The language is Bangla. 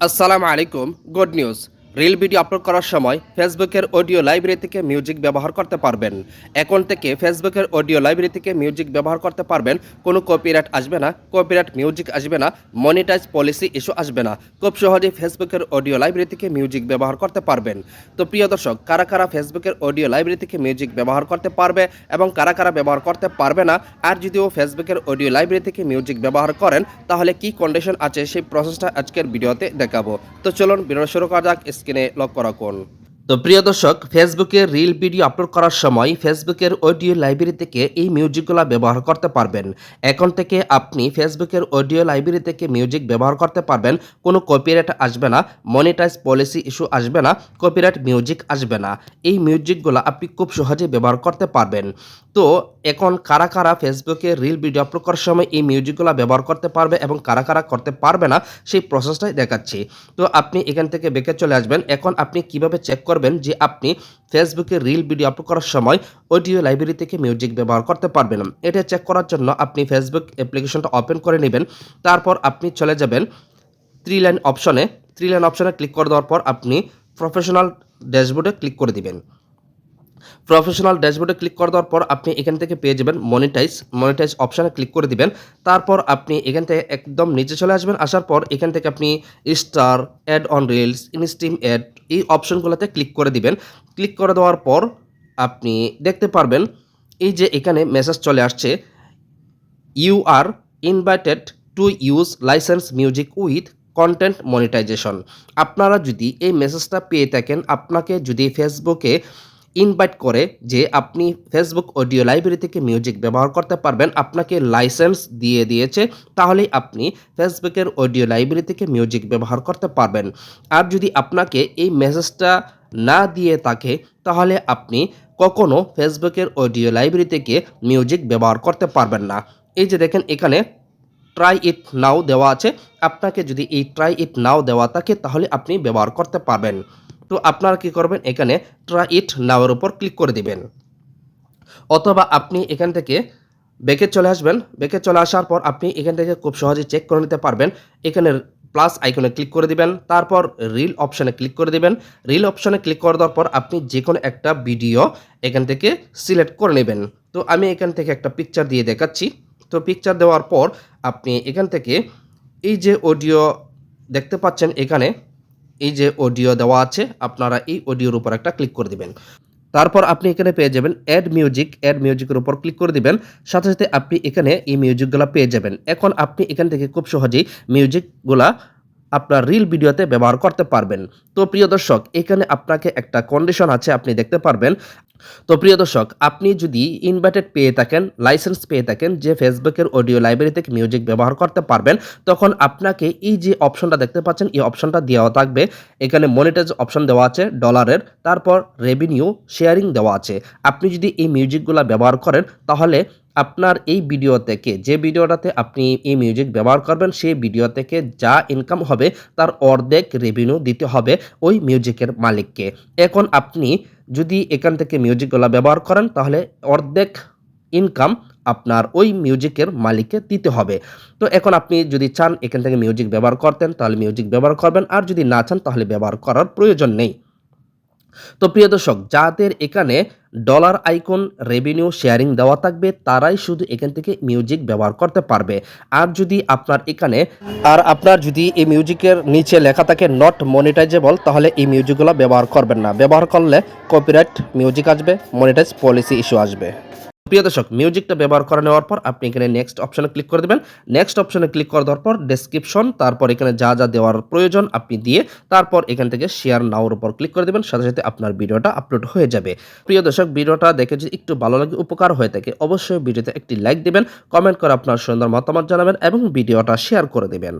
আসসালামু আলাইকুম good news reel video upload করার সময় ফেসবুকের অডিও লাইব্রেরি থেকে মিউজিক ব্যবহার করতে পারবেন। এখন থেকে ফেসবুকের অডিও লাইব্রেরি থেকে মিউজিক ব্যবহার করতে পারবেন। কোনো কপিরাইট আসবে না কপিরাইট মিউজিক আসবে না মনিটাইজ পলিসি ইস্যু আসবে না। খুব সহজে ফেসবুকের অডিও লাইব্রেরি থেকে মিউজিক ব্যবহার করতে পারবেন। তো প্রিয় দর্শক, কারা কারা ফেসবুকের অডিও লাইব্রেরি থেকে মিউজিক ব্যবহার করতে পারবে এবং কারা কারা ব্যবহার করতে পারবে না, আর যদিও ফেসবুকের অডিও লাইব্রেরি থেকে মিউজিক ব্যবহার করেন, তাহলে কি কন্ডিশন আছে সেই প্রসেসটা আজকের ভিডিওতে দেখাবো। তো চলুন ভিডিও শুরু করা যাক। স্ক্রিনে লক্ষ্য রাখুন তো প্রিয় দর্শক ফেসবুকে রিল ভিডিও আপলোড করার সময় ফেসবুকের অডিও লাইব্রেরি থেকে এই মিউজিকগুলো ব্যবহার করতে পারবেন। এখন থেকে আপনি ফেসবুকের অডিও লাইব্রেরি থেকে মিউজিক ব্যবহার করতে পারবেন। কোনো কপিরাইট আসবে না মনিটাইজ পলিসি ইস্যু আসবে না কপিরাইট মিউজিক আসবে না। এই মিউজিকগুলো আপনি খুব সহজে ব্যবহার করতে পারবেন। তো এখন কারা কারা ফেসবুকে রিল ভিডিও আপলোড করার সময় এই মিউজিকগুলো ব্যবহার করতে পারবে এবং কারা কারা করতে পারবে না, সেই প্রসেসটাই দেখাচ্ছি। তো আপনি এখান থেকে বেঁকে চলে আসবেন। এখন আপনি কীভাবে চেক করবেন যে আপনি ফেসবুকে রিল ভিডিও আপলোড করার সময় অডিও লাইব্রেরি থেকে মিউজিক ব্যবহার করতে পারবেন। এটা চেক করার জন্য আপনি ফেসবুক অ্যাপ্লিকেশনটা ওপেন করে নেবেন। তারপর আপনি চলে যাবেন থ্রি লাইন অপশনে থ্রি লাইন অপশনে ক্লিক করে দেওয়ার পর আপনি প্রফেশনাল ড্যাশবোর্ডে ক্লিক করে দিবেন। প্রফেশনাল ড্যাশবোর্ডে ক্লিক করে দেওয়ার পর আপনি এখান থেকে পেয়ে যাবেন মনিটাইজ মনিটাইজ অপশানে ক্লিক করে দিবেন। তারপর আপনি এখান থেকে একদম নিচে চলে আসবেন। আসার পর এখান থেকে আপনি star ad on reels instream ad এই অপশনগুলোতে ক্লিক করে দিবেন। ক্লিক করে দেওয়ার পর আপনি দেখতে পারবেন, এই যে এখানে মেসেজ চলে আসছে you are invited to use licence music with content monetisation আপনারা যদি এই মেসেজটা পেয়ে থাকেন, আপনাকে যদি ফেসবুকে ইনভাইট করে যে আপনি ফেসবুক অডিও লাইব্রেরি থেকে মিউজিক ব্যবহার করতে পারবেন। আপনাকে লাইসেন্স দিয়ে দিয়েছে, তাহলেই আপনি ফেসবুকের অডিও লাইব্রেরি থেকে মিউজিক ব্যবহার করতে পারবেন। আর যদি আপনাকে এই মেসেজটা না দিয়ে থাকে, তাহলে আপনি কখনো ফেসবুকের অডিও লাইব্রেরি থেকে মিউজিক ব্যবহার করতে পারবেন না। এই যে দেখেন, এখানে ট্রাই ইট নাও দেওয়া আছে। আপনাকে যদি এই ট্রাই ইট নাও দেওয়া থাকে, তাহলে আপনি ব্যবহার করতে পারবেন। তো আপনারা কি করবেন? এখানে ট্রাই ইট নাওয়ের উপর ক্লিক করে দিবেন। অথবা আপনি এখান থেকে বেকে চলে আসবেন। বেকে চলে আসার পর আপনি এখান থেকে খুব সহজে চেক করে নিতে পারবেন। এখানে প্লাস আইকনে ক্লিক করে দিবেন। তারপর রিল অপশানে ক্লিক করে দিবেন। রিল অপশানে ক্লিক করে দেওয়ার পর আপনি যে কোনো একটা ভিডিও এখান থেকে সিলেক্ট করে নেবেন। তো আমি এখান থেকে একটা পিকচার দিয়ে দেখাচ্ছি। তো পিকচার দেওয়ার পর আপনি এখান থেকে এই যে অডিও দেখতে পাচ্ছেন এখানে এই যে অডিও দেওয়া আছে, আপনারা এই অডিওর উপর একটা ক্লিক করে দিবেন। তারপর আপনি এখানে পেয়ে যাবেন অ্যাড মিউজিক অ্যাড মিউজিকের উপর ক্লিক করে দিবেন। সাথে সাথে আপনি এখানে এই মিউজিকগুলো পেয়ে যাবেন। এখন আপনি এখান থেকে খুব সহজেই মিউজিকগুলা আপনার রিল ভিডিওতে ব্যবহার করতে পারবেন। তো প্রিয় দর্শক, এখানে আপনাকে একটা কন্ডিশন আছে, আপনি দেখতে পারবেন। তো প্রিয় দর্শক, আপনি যদি ইনভার্টেড পেয়ে থাকেন লাইসেন্স পেয়ে থাকেন, যে ফেসবুকের অডিও লাইব্রেরি থেকে মিউজিক ব্যবহার করতে পারবেন, তখন আপনাকে এই যে অপশনটা দেখতে পাচ্ছেন, এই অপশনটা দেওয়া থাকবে। এখানে মনিটাইজ অপশন দেওয়া আছে ডলারের তারপর রেভিনিউ শেয়ারিং দেওয়া আছে। আপনি যদি এই মিউজিকগুলো ব্যবহার করেন, তাহলে আপনার এই ভিডিও থেকে, যে ভিডিওটাতে আপনি এই মিউজিক ব্যবহার করবেন, সেই ভিডিও থেকে যা ইনকাম হবে, তার অর্ধেক রেভিনিউ দিতে হবে ওই মিউজিকের মালিককে। এখন আপনি যদি এখান থেকে মিউজিকগুলো ব্যবহার করেন, তাহলে অর্ধেক ইনকাম আপনার ওই মিউজিকের মালিককে দিতে হবে। তো এখন আপনি যদি চান এখান থেকে মিউজিক ব্যবহার করতেন, তাহলে মিউজিক ব্যবহার করবেন, আর যদি না চান, তাহলে ব্যবহার করার প্রয়োজন নেই। তো প্রিয় দর্শক, যাদের এখানে ডলার আইকন রেভিনিউ শেয়ারিং দেওয়া থাকবে, তারাই শুধু এখান থেকে মিউজিক ব্যবহার করতে পারবে। আর যদি আপনার এখানে, আর আপনার যদি এই মিউজিকের নিচে লেখা থাকে নট মনিটাইজেবল তাহলে এই মিউজিকগুলো ব্যবহার করবেন না। ব্যবহার করলে কপিরাইট মিউজিক আসবে মনিটাইজ পলিসি ইস্যু আসবে। প্রিয় দর্শক মিউজিকটা ব্যবহার করে নেওয়ার পর আপনি এখানে নেক্সট অপশনে ক্লিক করে দেবেন। নেক্সট অপশনে ক্লিক করে দেওয়ার পর ডেসক্রিপশন তারপর এখানে যা যা দেওয়ার প্রয়োজন আপনি দিয়ে তারপর এখান থেকে শেয়ার নাওর উপর ক্লিক করে দেবেন, সাথে সাথে আপনার ভিডিওটা আপলোড হয়ে যাবে। প্রিয় দর্শক ভিডিওটা দেখে যদি একটু ভালো লাগে, উপকার হয়ে থাকে, অবশ্যই ভিডিওতে একটি লাইক দেবেন কমেন্ট করে আপনার সুন্দর মতামত জানাবেন এবং ভিডিওটা শেয়ার করে দেবেন।